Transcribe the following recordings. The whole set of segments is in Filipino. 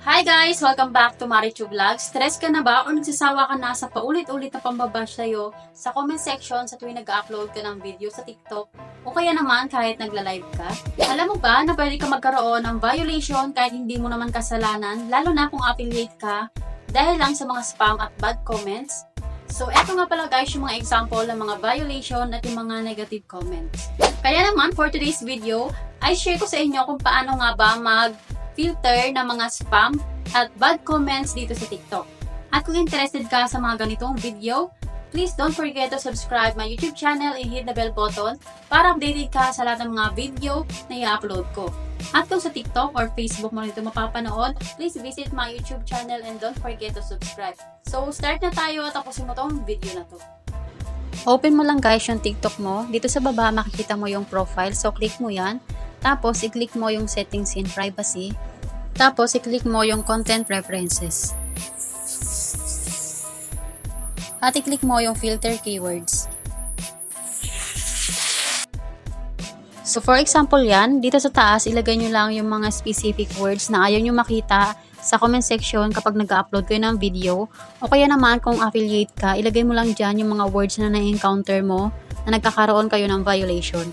Hi guys! Welcome back to Marichu Vlogs. Stress ka na ba o nagsasawa ka na sa paulit-ulit na pambabash sa'yo sa comment section sa tuwing nag-upload ka ng video sa TikTok o kaya naman kahit nagla-live ka? Alam mo ba na pwede ka magkaroon ng violation kahit hindi mo naman kasalanan lalo na kung affiliate ka dahil lang sa mga spam at bad comments? So, eto nga pala guys yung mga example ng mga violation at yung mga negative comments. Kaya naman, for today's video, ay share ko sa inyo kung paano nga ba mag filter ng mga spam at bad comments dito sa TikTok. At kung interested ka sa mga ganitong video, please don't forget to subscribe my YouTube channel and hit the bell button para updated ka sa lahat ng mga video na i-upload ko. At kung sa TikTok or Facebook mo nito mapapanood, please visit my YouTube channel and don't forget to subscribe. So, start na tayo at tapusin mo tong video na to. Open mo lang guys yung TikTok mo. Dito sa baba makikita mo yung profile. So, click mo yan. Tapos, i-click mo yung settings in privacy. Tapos, i-click mo yung content preferences. At i-click mo yung filter keywords. So, for example yan, dito sa taas, ilagay nyo lang yung mga specific words na ayaw nyo makita sa comment section kapag nag-upload kayo ng video. O kaya naman, kung affiliate ka, ilagay mo lang dyan yung mga words na na-encounter mo na nagkakaroon kayo ng violation.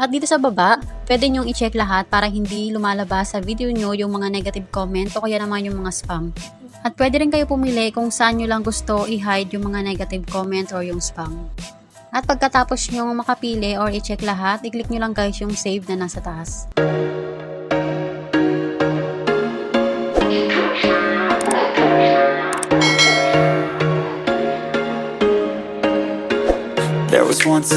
At dito sa baba, pwede nyong i-check lahat para hindi lumalabas sa video nyo yung mga negative comment o kaya naman yung mga spam. At pwede rin kayo pumili kung saan nyo lang gusto i-hide yung mga negative comment or yung spam. At pagkatapos nyo makapili or i-check lahat, i-click nyo lang guys yung save na nasa taas. There was once